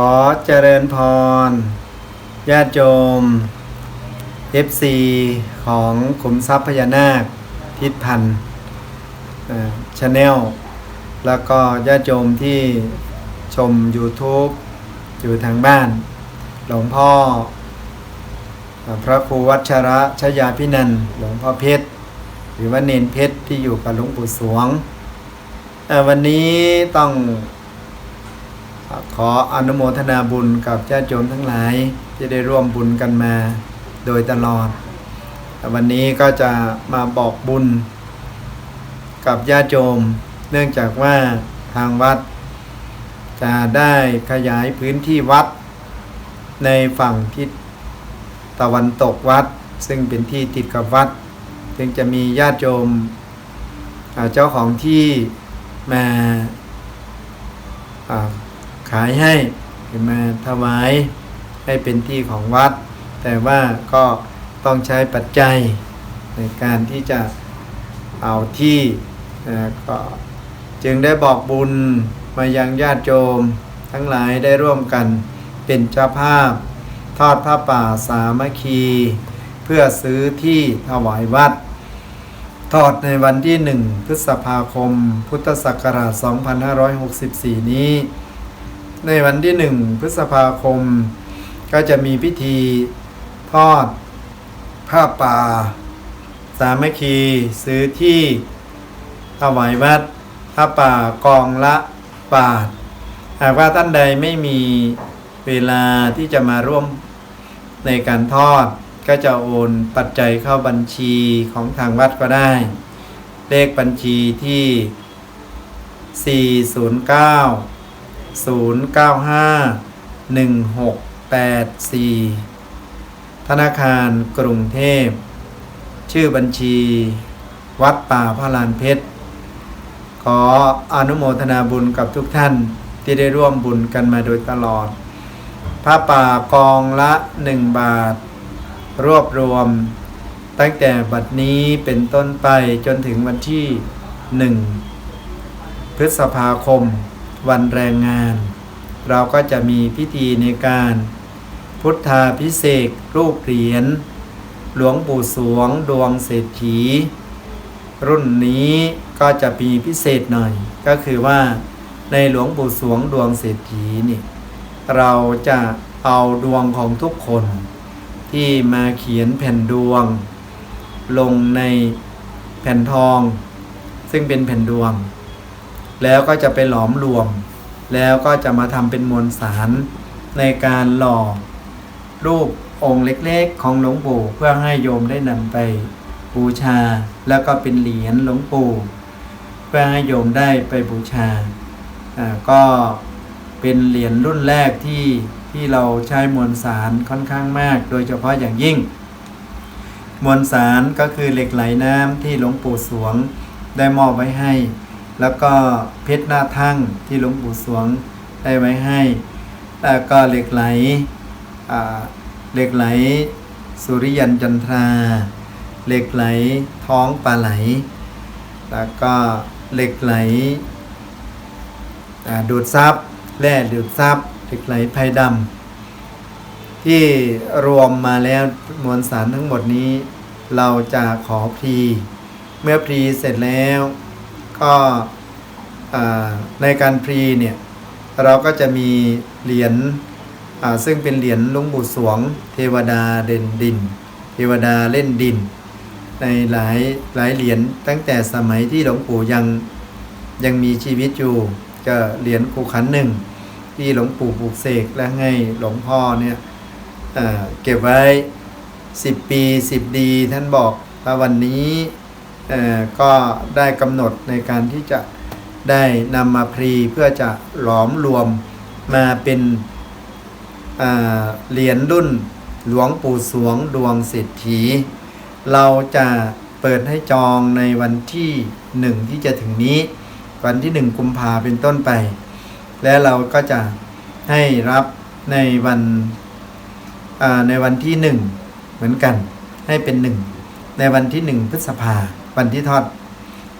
ขอเจริญพร ญาติโยม FC ของขุมทรัพย์พญานาคทิศพันธ์ชาแนลแล้วก็ญาติโยมที่ชม YouTube อยู่ทางบ้าน หลวงพ่อ พระครูวัชระชยาพินันหลวงพ่อเพชร หรือว่าเนนเพชรที่อยู่กับหลวงปู่สวงเอ่วันนี้ต้อง ขออนุโมทนาบุญกับญาติโยมทั้งหลายที่ได้ร่วมบุญกันมาโดยตลอด วันนี้ก็จะมาบอกบุญ กับญาติโยม เนื่องจากว่าทางวัด จะได้ขยายพื้นที่วัด ในฝั่งทิศตะวันตกวัด ซึ่งเป็นที่ติดกับวัด จึงจะมีญาติโยมเจ้าของที่มาา ขายให้หรือมาถวายให้เป็นที่ของวัด แต่ว่าก็ต้องใช้ปัจจัยในการที่จะเอาที่ก็จึงได้บอกบุญมายังญาติโยมทั้งหลายได้ร่วมกันเป็นเจ้าภาพ ทอดผ้าป่าสามัคคี เพื่อซื้อที่ถวายวัด ทอดในวันที่ 1 พฤษภาคม พุทธศักราช 2564 นี้ ในวันที่1พฤษภาคม ก็จะมีพิธีทอดผ้าป่า สามัคคีซื้อที่ถวายวัดผ้าป่ากองละบาทหากว่าท่านใดไม่มีเวลาที่จะมาร่วมในการทอด ก็จะโอนปัจจัยเข้าบัญชีของทางวัดก็ได้ เลขบัญชีที่ 409 095 1684 ธนาคารกรุงเทพ ชื่อบัญชี วัดป่าพระลานเพชร ขออนุโมทนาบุญกับทุกท่านที่ได้ร่วมบุญกันมาโดยตลอดพระป่ากองละหนึ่งบาท รวบรวม ตั้งแต่บัดนี้เป็นต้นไปจนถึงวันที่หนึ่งพฤษภาคม วันแรงงาน เราก็จะมีพิธีในการ พุทธาพิเศษรูปเหรียญหลวงปู่สวงดวงเศรษฐี รุ่นนี้ก็จะมีพิเศษหน่อย ก็คือว่าในหลวงปู่สวงดวงเศรษฐีนี่เราจะเอาดวงของทุกคน ที่มาเขียนแผ่นดวง ลงในแผ่นทอง ซึ่งเป็นแผ่นดวง แล้วก็จะไปหลอมรวม แล้วก็จะมาทำเป็นมวลสารในการหล่อรูปองค์เล็กๆ ของหลวงปู่เพื่อให้โยมได้นำไปบูชา แล้วก็เป็นเหรียญหลวงปู่เพื่อให้โยมได้ไปบูชาอ่าก็เป็นเหรียญรุ่นแรกที่ที่เราใช้มวลสารค่อนข้างมาก โดยเฉพาะอย่างยิ่ง มวลสารก็คือเหล็กไหลน้ำที่หลวงปู่สวงได้มอบไว้ให้ แล้วก็เพชรหน้าทั่งที่หลวงปู่สวงได้ไว้ให้ แล้วก็เหล็กไหลเหล็กไหลสุริยันจันทรา เหล็กไหลท้องปลาไหล แล้วก็เหล็กไหลดูดซับแร่ดูดซับเหล็กไหลไพดำที่รวมมาแล้วมวลสารทั้งหมดนี้ เราจะขอพรี เมื่อพรีเสร็จแล้ว ก็ในการพรีเนี่ยเราก็จะมีเหรียญซึ่งเป็นเหรียญหลุงปู่สวง เทวดาเด่นดิน เทวดาเล่นดิน ในหลายหลายเหรียญตั้งแต่สมัยที่หลวงปู่ยังยังมีชีวิตอยู่ ก็เหรียญคูขันหนึ่งที่หลวงปู่ปลูกเสกและให้หลวงพ่อเนี่ยเเก็บไว้ 10 ปี 10 ดีท่านบอกว่าวันนี้ ก็ได้กำหนดในการที่จะได้นำมาพรีเพื่อจะหลอมรวมมาเป็นเหรียญรุ่นหลวงปู่สวงดวงเศรษฐี เราจะเปิดให้จองในวันที่หนึ่งที่จะถึงนี้ วันที่หนึ่งกุมภาเป็นต้นไป และเราก็จะให้รับในวันในวันที่หนึ่งเหมือนกันให้เป็นหนึ่งในวันที่หนึ่งพฤษภา วันที่ทอด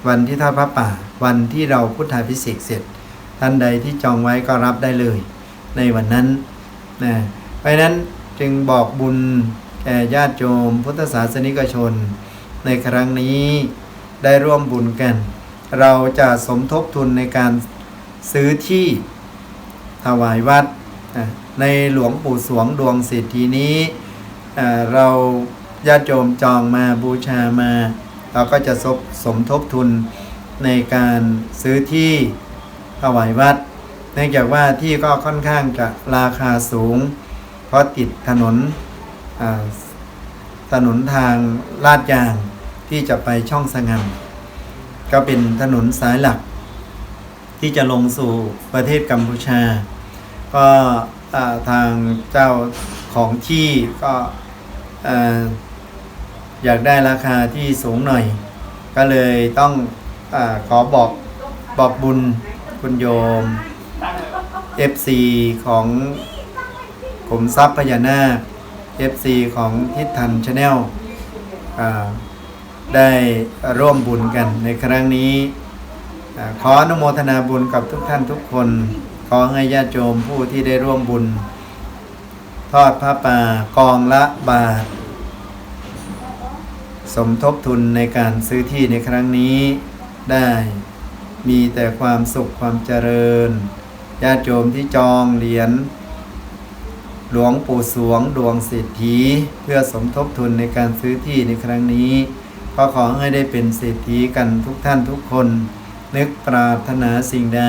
วันที่ทอดพระป่า วันที่เราพุทธาพิเศษกเสร็จ ท่านใดที่จองไว้ก็รับได้เลย ในวันนั้นนะเพราะนั้นจึงบอกบุญแก่ญาติโยมพุทธศาสนิกชน ในครั้งนี้ได้ร่วมบุญกัน เราจะสมทบทุนในการซื้อที่ถวายวัด ในหลวงปู่สวงดวงสิทธินี้ เราญาติโยมจองมาบูชามา เราก็จะสมสมทบทุนในการซื้อที่ถวายวัด เนื่องจากว่าที่ก็ค่อนข้างจะราคาสูง เพราะติดถนนถนนทางลาดยางที่จะไปช่องสงัมก็เป็นถนนสายหลัก ที่จะลงสู่ประเทศกัมพูชา ก็ทางเจ้าของที่ก็ อยากได้ราคาที่สูงหน่อย ก็เลยต้องอขอบอกบอกบุญคุณโยม FC ของกลุ่มทรัพย์พญานาค FC ของทิศทันชาแนลได้ร่วมบุญกันในครั้งนี้อขออนุโมทนาบุญกับทุกท่านทุกคน ขอให้ญาติโยมผู้ที่ได้ร่วมบุญ ทอดผ้าป่ากองละบาท สมทบทุนในการซื้อที่ในครั้งนี้ ได้ มีแต่ความสุขความเจริญญาติโยมที่จองเหรียญหลวงปู่สวงดวงเศรษฐีเพื่อสมทบทุนในการซื้อที่ในครั้งนี้ก็ขอให้ได้เป็นเศรษฐีกันทุกท่านทุกคน นึกปรารถนาสิ่งใด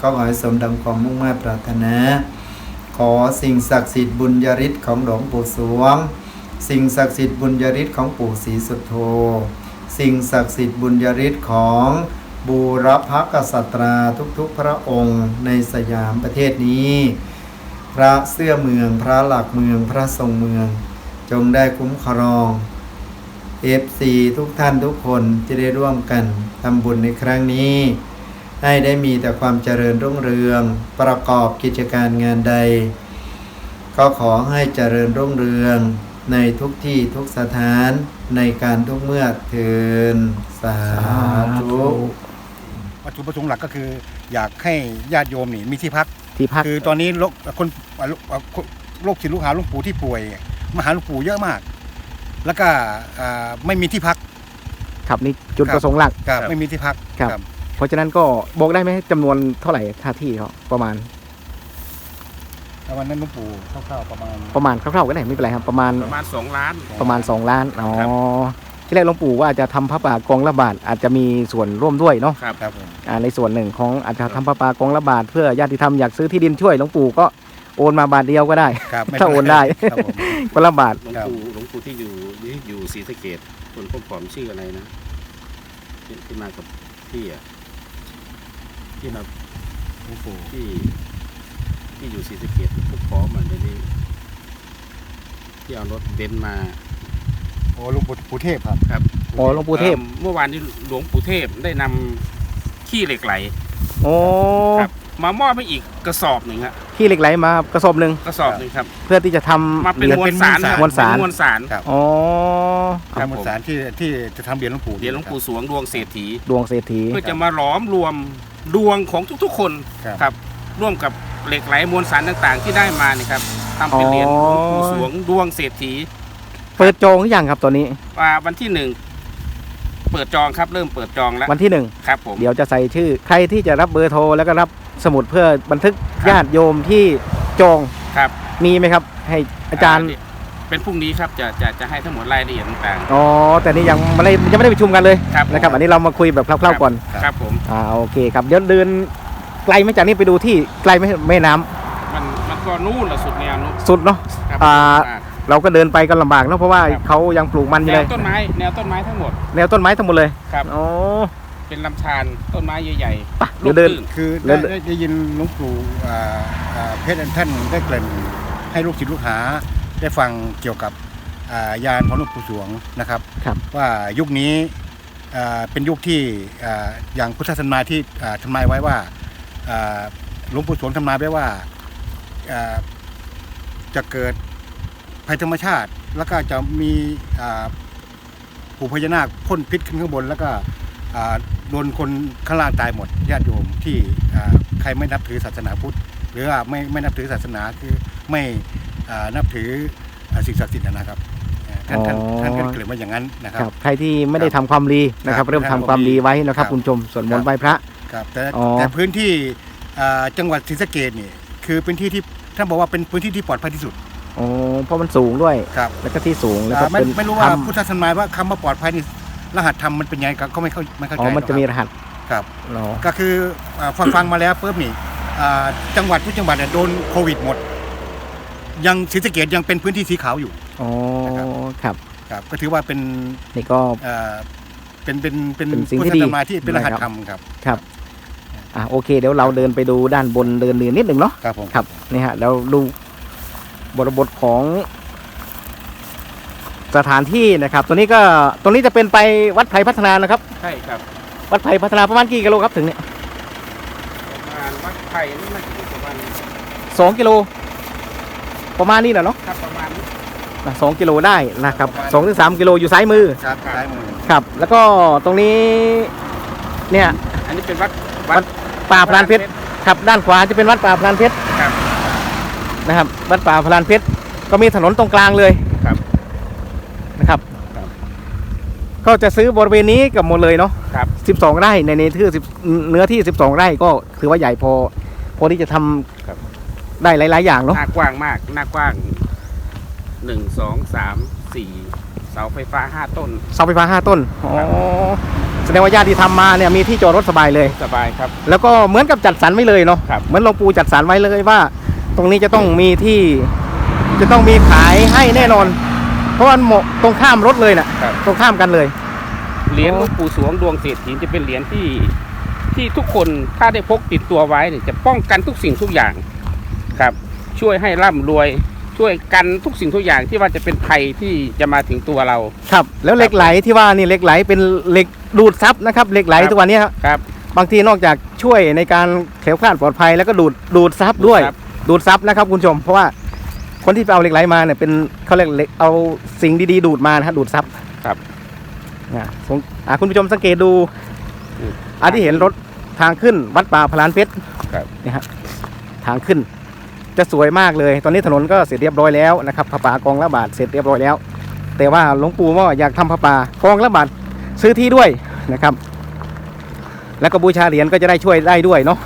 ก็ขอให้สมดังความมุ่งมั่นปรารถนา ขอสิ่งศักดิ์สิทธิ์บุญญาฤทธิ์ของหลวงปู่สวง สิ่งศักดิ์สิทธิ์บุญญาฤทธิ์ของปู่ศรีสุโธ สิ่งศักดิ์สิทธิ์บุญญาฤทธิ์ของบูรพกษัตราทุกๆพระองค์ในสยามประเทศนี้ พระเสื้อเมืองพระหลักเมืองพระทรงเมือง จงได้คุ้มครอง FC ทุกท่านทุกคนที่ได้ร่วมกันทำบุญในครั้งนี้ ให้ได้มีแต่ความเจริญรุ่งเรือง ประกอบกิจการงานใด ก็ขอให้เจริญรุ่งเรือง ในทุกที่ทุกสถานในการทุกเมื่อเทินสาธุวัตถุประสงค์หลักก็คือ อยากให้ญาติโยมนี่มีที่พัก ที่พัก คือตอนนี้โรคคนโรคศิลลูกหาหลวงปู่ที่ป่วยมาหาหลวงปู่เยอะมาก แล้วก็อ่าไม่มีที่พัก ครับนี่จุดครับประสงค์หลักครับไม่มีที่พักครับ เพราะฉะนั้นก็บอกได้ไหมจำนวนเท่าไหร่ค่าที่เขาประมาณ แล้ววันนั้นหลวงปู่คร่าวๆประมาณประมาณคร่าวๆก็ได้ไม่เป็นไรครับ ประมาณประมาณสองล้าน ประมาณ 2 ล้านอ๋อครับ ที่แรกหลวงปู่ว่าจะทำพระป่ากองละบาทอาจจะมีส่วนร่วมด้วยเนาะครับ ครับผมอ่าในส่วนหนึ่งของอาจจะทำพระป่ากองละบาทเพื่อญาติธรรมอยากซื้อที่ดินช่วยหลวงปู่ก็โอนมาบาทเดียวก็ได้ ครับม่ถ้าโอนได้ ครับผม คนละบาทหลวงครับปู่หลวงปู่ที่อยู่ที่อยู่ศรีสะเกดคนพวกผอมชื่ออะไรนะที่ที่มากับพี่อะที่มาหลวงปู่ที่ ที่อยู่ศรีสะเกดพวกผอมมันเลยที่ที่เอารถเบนซ์มาโอ้หลวงปู่ปู่เทพครับ ครับอ๋อหลวงปู่เทพ อ่อเมื่อวานนี้หลวงปู่เทพได้นำขี้เหล็กไหล โอ้ครับ มามอบให้อีกกระสอบหนึ่งฮะขี้เหล็กไหลมากระสอบหนึ่งกระสอบหนึ่งครับ เพื่อที่จะทำมาเป็นหรียญ มวลสารฮะมวลสาร เป็นมวลสาร ครับ อ๋อครับมวลสารที่ที่จะทำเหรียญหลวงปู่เดี๋ยวหลวงปู่สวงดวงเศรษฐี ดวงเศรษฐี เพื่อจะมาหลอมรวมดวงของทุกๆคนครับ ครับ ร่วมกับ เหล็กไหลมวลสารต่างๆ ที่ได้มาเนี่ยครับทำเป็นเหรียญหลวงปู่สวงดวงเศรษฐีเปิดจองหรือยังครับตอนนี้ อ่าวันที่หนึ่งเปิดจองครับเริ่มเปิดจองแล้ววันที่หนึ่งครับผม เดี๋ยวจะใส่ชื่อ ใครที่จะรับเบอร์โทรแล้วก็รับสมุดเพื่อบันทึกครับ ญาติโยมที่จองครับมีไหมครับ ให้อาจารย์ เป็นพรุ่งนี้ครับจะจะจะให้ทั้งหมดรายละเอียดต่างอ๋อ แต่นี่ยังไม่ได้ยังไม่ได้ประชุมกันเลยๆครับผมนะครับ อันนี้เรามาคุยแบบคร่าวๆก่อน ครับผม อ่าโอเคครับเดี๋ยวเดิน ไกลไหมจากนี้ไปดูที่ไกลไหมแม่น้ำมันมันก็นู่นละสุดแนวนู้นสุดเนาะครับอ่าเราก็เดินไปกันลำบากเนาะเพราะว่าครับเขายังปลูกมันอแนยู่เลวยต้นไม้แนวต้นไม้ทั้งหมดแนวต้นไม้ทั้งหมดเลยครับ อ๋อ เป็นลำธารต้นไม้ใหญ่ไปๆเดี๋ยวเดินร่มรื่คือแล้ได้วได้ได้ยินหลวงปู่อ่าอ่าเพชรท่านได้เกริ่นให้ลูกศิษย์ลูกหา ได้ฟังเกี่ยวกับอ่ายานของหลวงปู่สวงนะครับ ครับ ว่ายุคนี้อ่าเป็นยุคที่อ่าอย่างพุทธศาสนาที่อ่าทำนายไว้ว่าอ่า หลวงปู่สวงทำนายไว้ว่าอ่าจะเกิดภัยธรรมชาติ แล้วก็จะมีอ่าปู่พญานาคพ่นพิษขึ้นข้างบน แล้วก็อ่าโดนคนข้างล่างตายหมดญาติโยมที่อ่าใครไม่นับถือศาสนาพุทธ หรือว่าไม่ไม่นับถือศาสนาคือไม่อ่านับถืออ่าสิ่งศักดิ์สิทธิ์นะครับเอ่อท่านท่านอ๋อท่านก็เกริดมาอย่างนั้นนะครัครับบใครที่ไม่ได้ทำความดีนะครับครับเริ่มทำความดีไว้นะครับครับคุณผู้ชมสวดมนครัต์บไหว้พระ ครับแต่อ๋อ แต่พื้นที่อ่าจังหวัดศรีสะเกดนี่คือพื้นที่ที่ท่านบอกว่าเป็นพื้นที่ที่ปลอดภัยที่สุดอ๋อเพราะมันสูงด้วย ครับแล้วก็ที่สูงแล้วก็อ่าไม่เป็นไม่รู้ว่าถ้ำพุทธศาสนาว่าคำว่าปลอดภัยนี่รหัสธรรมมันเป็นยังไงก็ไม่เข้าไม่เข้าใจอ๋อมันจะมีหรอกรหัสครับ เหรอ ก็คืออ่าฟังฟังมาแล้วปุ๊บนี่อ่าจังหวัดทุกจังหวัดเนี่ยโดนโควิดหมด ยังศรีสะเกดยังเป็นพื้นที่สีขาวอยู่ อ๋อนะครับ ครับ ครับก็ถือว่าเป็นนี่ก็ เอ่อเป็นเป็นเป็นเป็นสิ่งพุทที่ธดีศาสนาที่เป็นรหัสนะครับ ธรรมครับ ครับ อะโอเคเดี๋ยวเราเดินไปดูด้านบนเดินเนือนิดหนึ่งเนาะครับผมครับนี่ฮะเราดูบทบทของสถานที่นะครับ ตัวนี้ก็ตรงนี้จะเป็นไปวัดไผ่พัฒนานะครับ ใช่ครับ วัดไผ่พัฒนาประมาณกี่กิโลครับถึงเนี่ยประมาณวัดไผ่นี่มันอยู่ประมาณสองกิโล ประมาณนี้แหละเนาะครับประมาณนี้อะสองกิโลได้นะครับสองถึงสามกิโลอยู่ซ้ายมือครับซ้ายมือครับ แล้วก็ตรงนี้ เนี่ย อันนี้เป็นวัดวัด ป่าพรานเพชรครับด้านขวาจะเป็นวัดป่าพรานเพชรครับนะครับ วัดป่าพรานเพชรก็มีถนนตรงกลางเลยครับนะครับครับ ก็จะซื้อบริเวณนี้กับหมดเลยเนาะครับ12ไร่ในเนื้อที่10เนื้อที่12ไร่ก็ถือว่าใหญ่พอ พอที่จะทำครับได้หลาย ๆ อย่างเนาะหน้ากว้างมากหน้ากว้างหนึ่งสองสามสี่ เสาไฟฟ้าห้าต้น เสาไฟฟ้า5ต้นอ๋อครับแสดงว่าญาติที่ทำมาเนี่ยมีที่จอดรถสบายเลย สบายครับ แล้วก็เหมือนกับจัดสรรไว้เลยเนาะครับ เหมือนหลวงปู่จัดสรรไว้เลยว่า ตรงนี้จะต้องมีที่ จะต้องมีขายให้แน่นอน เพราะมันเหมาะตรงข้ามรถเลยน่ะครับ ตรงข้ามกันเลย เหรียญหลวงปู่สวงดวงเศรษฐีจะเป็นเหรียญที่ที่ทุกคนถ้าได้พกติดตัวไว้เนี่ยจะป้องกันทุกสิ่งทุกอย่างครับ ช่วยให้ร่ำรวย ช่วยกันทุกสิ่งทุกอย่างที่ว่าจะเป็นภัยที่จะมาถึงตัวเรา ครับ แล้วเหล็กไหลที่ว่านี่เหล็กไหลเป็นเหล็กดูดซับนะครับเหล็กไหลครับ ทุกวันนี้ครับครับ บางทีนอกจากช่วยในการแคล้วคลาดปลอดภัยแล้วก็ดูดดูดซับด้วยครับ ดูดซับนะครับคุณผู้ชม เพราะว่าคนที่ไปเอาเหล็กไหลมาเนี่ยเป็นเขาเรียกเหล็กเอาสิ่งดีๆดูดมานะฮะดูดซับครับอ่าสงอ่าคุณผู้ชมสังเกตดูอืมอันที่เห็นรถทางขึ้นวัดป่าพลานเพชรครับ นี่ฮะทางขึ้น จะสวยมากเลย ตอนนี้ถนนก็เสร็จเรียบร้อยแล้วนะครับพระป่ากองละบาทเสร็จเรียบร้อยแล้ว แต่ว่าหลวงปู่ว่าอยากทำพระป่ากองละบาทซื้อที่ด้วยนะครับ แล้วก็บูชาเหรียญก็จะได้ช่วยได้ด้วยเนาะ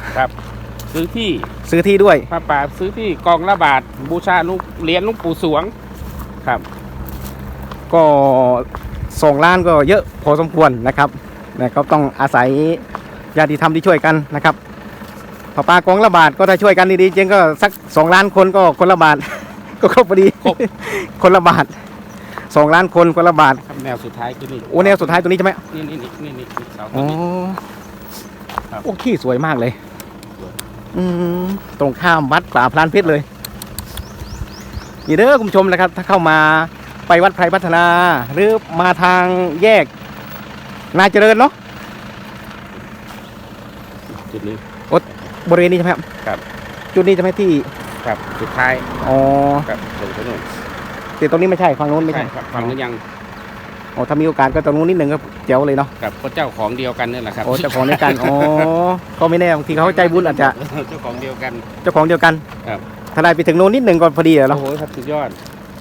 ซื้อที่ซื้อที่ด้วยพระป่าซื้อที่กองละบาท บูชาลูกเหรียญหลุงปู่สวงครับ ก็สองล้านก็เยอะพอสมควรนะครับนะก็ต้องอาศัยญาติธรรมที่ช่วยกันนะครับ พระป่ากองละบาทก็ถ้าช่วยกันดีๆจริงก็สักสองล้านคนก็คนละบาท ก็ครบพอดีครบคนละบาทสองล้านคนคนละบาทครับแนวสุดท้ายคือนี่โอ้แนวสุดท้ายตัวนี้ใช่ไหมนี่นี่นี่นี่นี่เสาต้อ๋นอนี้ ครับ โอ้ขี้สวยมากเลยสวยอืมตรงข้ามวัดป่าพลานเพชรเลย นี่เด้อคุณผู้ชมนะครับ ถ้าเข้ามาไปวัดไพรพัฒนา หรือมาทางแยกนาเจริญเนาะจุดนี้ บริเวณนี้ใช่ไหมครับครับ จุดนี้ใช่ไหมที่ครับสุดท้ายอ๋อครับตรงนู้นแต่ตรงนี้ไม่ใช่ฝั่งโน้นไม่ใช่ใช่ครับฟังหรือยังอ๋อถ้ามีโอกาสก็ตรงนู้นนิดหนึ่งก็เจ๋วเลยเนาะกับก็เจ้าของเดียวกันนี่แหละครับโอ้เจ้าของเดียวกันอ๋อก็ไม่แน่บางทีเขาใจบุญอาจจะเจ้าของเดียวกัน เจ้าของเดียวกันครับถ้าได้ไปถึงโน้นนิดหนึ่งก็พอดีเหรอโอ้โหครับสุดยอด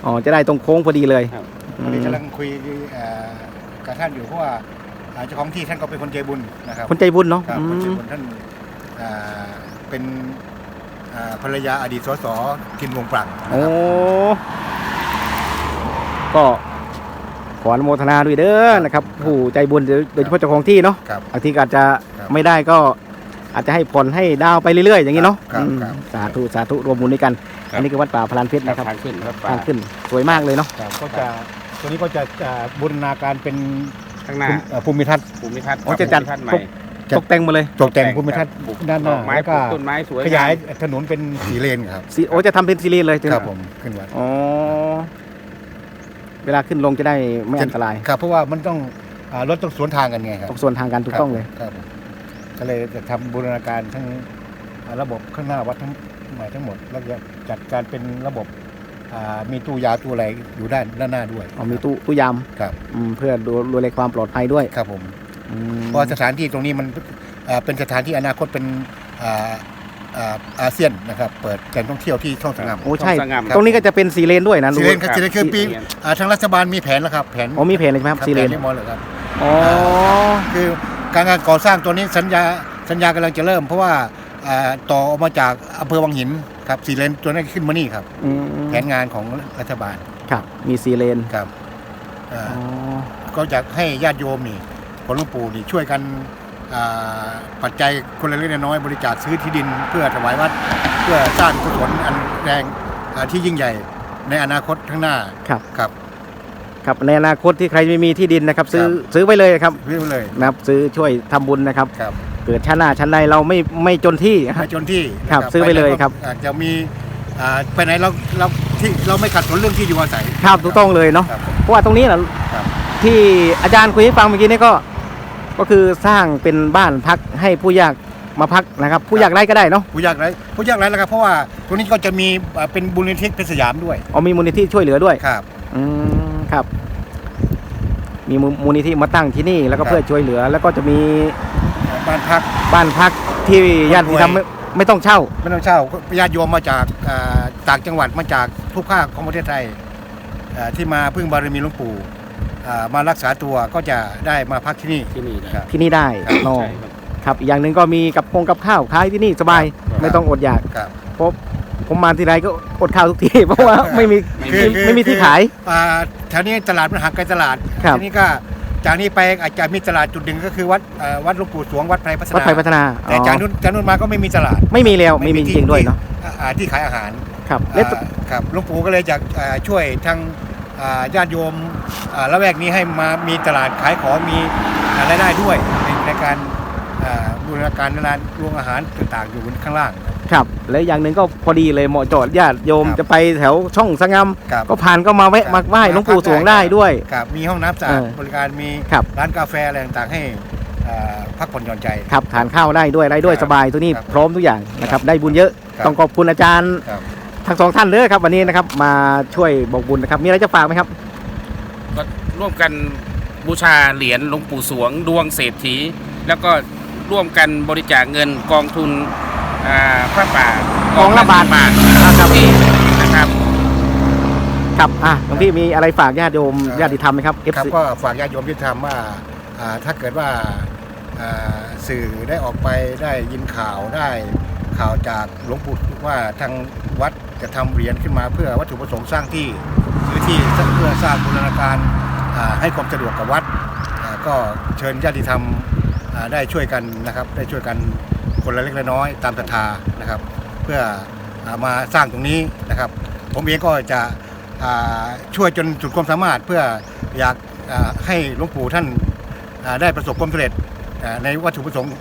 อ๋อจะได้ตรงโค้งพอดีเลยครับอืวันนี้มกำลังคุยเอ่อกับท่านอยู่เพราะว่าอ่าเจ้าของที่ท่านก็เป็นคนใจบุญนะครับคนใจบุญเนาะครับอืคนใจมบุญท่านอ่า เป็นอ่าภรรยาอดีตสสกินวงปรังนะโอ้ครับก็ขออนุโมทนาด้วยเด้อนะครับผู้ใจบุญโดยเฉพาะเจ้าของที่เนาะครับบางทีก็อาจจะครับไม่ได้ก็อาจจะให้ผ่อนให้ดาวไปเรื่อยๆ อย่างนี้เนาะครับอืมครับสาธุสาธุรวมบุญด้วยกันครับอันนี้คือวัดป่าพลานเพชรครับนะครับทางขึ้นครับป่าทางขึ้นสวยมากเลยเนาะครับก็จะตัวนี้ก็จะอ่าบูรณาการเป็นข้างหน้าภูมิเอ่อภูมิทัศน์ภูมิทัศน์อ๋อจะจัดภูมิทัศน์ใหม่ จัดตกแต่งหมาเลยตกแต่งภูมิทัศน์ปลูกด้านหน้าดอกไม้แล้วปก็ลูกต้นไม้สวยขยายงมถนนเป็นสีเลนครับสีโอจะทำเป็นซีรีส์เลยถึงครับผมขึ้นวัดอ๋อเวลาขึ้นลงจะได้ไม่อันตรายครับเพราะว่ามันต้องอ่ารถต้องสวนทางกันไงครับตกส่วนทางการถูกต้องเลย ครับผมก็เลยจะทำบูรณาการทั้งอ่าระบบข้างหน้าวัดทั้งใหม่ทั้งหมดแล้วก็จัดการเป็นระบบอ่ามีตู้ยาตู้อะไรอยู่ด้านด้านหน้าด้วยอ๋อมีตู้ตู้ยามครับ อืมเพื่อดูดูแลความปลอดภัยด้วย ครับผมอืม เพราะสถานที่ตรงนี้มันอ่าเป็นสถานที่อนาคตเป็นอ่าอ่าอาเซียนนะครับเปิดการท่องเที่ยวที่ช่องสงามโอ้ใช่ ช่องสงามตรงนี้ก็จะเป็นสีเลนด้วยนะสีเลนดูครับสีเลนคือปีอ่าทางรัฐบาลมีแผนแล้วครับแผนอ๋อมีเพจเลยใช่ไหมครับครับสีเลน แผเรียบร้อยแล้วครับ อ๋อ คือการงานก่อสร้างตัวนี้สัญญาสัญญากำลังจะเริ่ม เพราะว่าอ่าต่อออกมาจากอำเภอวังหินครับสีเลนตัวนั้นขึ้นมานี่ครับ อืมแผนงานของรัฐบาลครับ มีสีเลนครับอ่าอ๋อ ก็อยากให้ญาติโยมนี่ คนหลวงปู่นี่ช่วยกันอ่าปัจจัยคนละเล็กน้อยบริจาคซื้อที่ดิน เพื่อถวายวัด เพื่อสร้างกุศลอันแรงอ่าที่ยิ่งใหญ่ในอนาคตข้างหน้าครับครับครับในอนาคตที่ใครไม่มีที่ดินนะครับ ซื้อครับซื้อไว้เลยครับเรื่อยเลยนะครับ ซื้อช่วยทำบุญนะครับครับ เกิดชั้นหน้าชั้นใดเราไม่ไม่จนที่นะครัมาบจนที่ครับนะซื้อไปเลยหนก็ครับอาจจะมีอ่าไปไหนเราเราที่เราไม่ขัดสนเรื่องที่อยู่อาศัยครับถูกต้องเลยเนาะครับเพราะว่าตรงนี้นะครับที่อาจารย์คุยให้ฟังเมื่อกี้นี่ก็ ก็คือสร้างเป็นบ้านพักให้ผู้ยากมาพักนะครับ ผู้ยากไร้ก็ได้เนาะผู้ยากไร้ผู้ยากไร้แล้วครับเพราะว่าตรงนี้ก็จะมีอ่าเป็นบุญนิธิเป็นสยามด้วยเอามีมูลนิธิช่วยเหลือด้วย ครับ อืมครับ มีมูมูลนิธิมาตั้งที่นี่แล้วก็ครับ เพื่อช่วยเหลือ แล้วก็จะมีบ้านพัก บ้านพักที่ญาติคนรวยทำไม่ไม่ต้องเช่า ไม่ต้องเช่าญาติโยมมาจากอ่าต่างจังหวัดมาจากทุกภาคของประเทศไทยอ่าที่มาพึ่งบารมีหลวงปู่ อ่ามารักษาตัวก็จะได้มาพักที่นี่ ที่นี่นะ ครับ ที่นี่ได้ครับเนอะใช่ครับครับอีกอย่างหนึ่งก็มีกับพงกับข้าวขายที่นี่สบายครับ ไม่ต้องอดอยากครับ เพราะผมมาที่ไรก็อดข้าวทุกที เพราะว่าไม่มีคือไม่คือไม่มีที่คือ ขาย อ่าแถวนี้ตลาดมันห่างไกลตลาดครับ ทีนี้ก็จากนี้ไปอาจจะมีตลาดจุดหนึ่งก็คือวัดอ่าวัดหลวงปู่สวงวัดไพรพัฒนาวัดไฟพัฒนาแต่จากอ๋นู้นจากนู้นมาก็ไม่มีตลาดอไม่มีแล้วไม่มีจที่ริงๆด้วยเนาะที่อ่าที่ขายอาหารครับและ อ่าครับหลวงปู่ก็เลยอยากอ่าช่วยทางอ่า ญาติโยมอ่าละแวกนี้ให้มามีตลาดขายของมีอ่ารายได้ด้วยในในการอ่าบูรณาการร้านรวงอาหารต่างๆอยู่ข้างล่างครับและอย่างหนึ่งก็พอดีเลยเหมาะเจอดญาติโยมครับจะไปแถวช่องสงามครับก็ผ่านก็มาแวะครับมาไหว้หลวงปู่มาพักสวงได้ได้ด้วยครับมีห้องน้ำสะอาดเออบริการมีครับร้านกาแฟอะไรต่างๆให้อ่าพักผ่อนหย่อนใจครับทานข้าวได้ด้วยอะไรด้วยครับสบายตัวนี้ครับพร้อมทุกอย่างนะครับได้บุญเยอะครับต้องขอบคุณอาจารย์ครับ ทั้งสองท่านเลยครับวันนี้นะครับมาช่วยบอกบุญนะครับ มีอะไรจะฝากไหมครับ ก็ร่วมกันบูชาเหรียญหลวงปู่สวง ดวงเศรษฐี แล้วก็ร่วมกันบริจาคเงินกองทุนอ่าพระป่ากองละบาทบาทครับที่นะครับครับอะหลวงพี่มีอะไรฝากญาติโยมครับญาติธรรมไหมครับ ครับ FC ก็ฝากญาติโยมที่ทำว่าอ่า ถ้าเกิดว่าอ่าสื่อได้ออกไปได้ยินข่าวได้ข่าวจากหลวงปู่ว่าทางวัด จะทำเหรียญขึ้นมาเพื่อวัตถุประสงค์สร้างที่หรือที่เพื่อสร้างบูรณาการให้ความสะดวกกับวัด ก็เชิญญาติธรรมได้ช่วยกันนะครับ ได้ช่วยกันคนละเล็กละน้อยตามศรัทธานะครับ เพื่ออมาสร้างตรงนี้นะครับ ผมเองก็จะช่วยจนสุดความสามารถเพื่ออยากให้หลวงปู่ท่านได้ประสบความสำเร็จในวัตถุประสงค์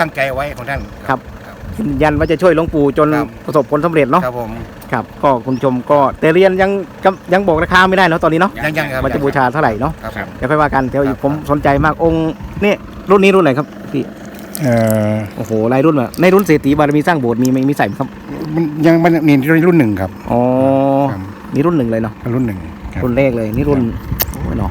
ตั้งใจไว้ของท่านครับ ยืนยันว่าจะช่วยหลวงปู่จนครับ ประสบผลสำเร็จเนาะครับผมครับก็คุณผู้ชมก็แต่เรียนยังกำยังบอกราคาไม่ได้เนาะตอนนี้เนาะยังยังครับว่าจะบูชาเท่าไหร่เนาะครับผมเดี๋ยวค่อยว่ากันเดี๋ยวครับ ผมสนใจมากองค์นี่รุ่นนี้รุ่นไหนครับพี่เอ่อโอ้โหหลายรุ่นอะในรุ่นเศรษฐีบารมีสร้างโบสถ์มีไหมมีใส่ไหมครับมันยังมันนี่รุ่นหนึ่งครับอ๋อครับนี่รุ่นหนึ่งเลยเนาะรุ่นหนึ่งครับ รุ่นแรกเลยนี่รุ่นโอ้ยเนาะ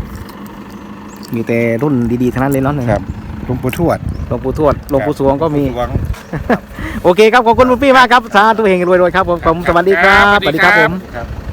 มีแต่รุ่นดีๆทั้งนั้นเลยเนาะครับ หลวงปู่ทวดหลวงปู่ทวดหลวงปู่สวงก็มี หลวง โอเคครับ ขอบคุณคุณพี่มากครับ สาธุเฮงรวยๆครับผมผมสวัสดีครับ สวัสดีครับผม ครับ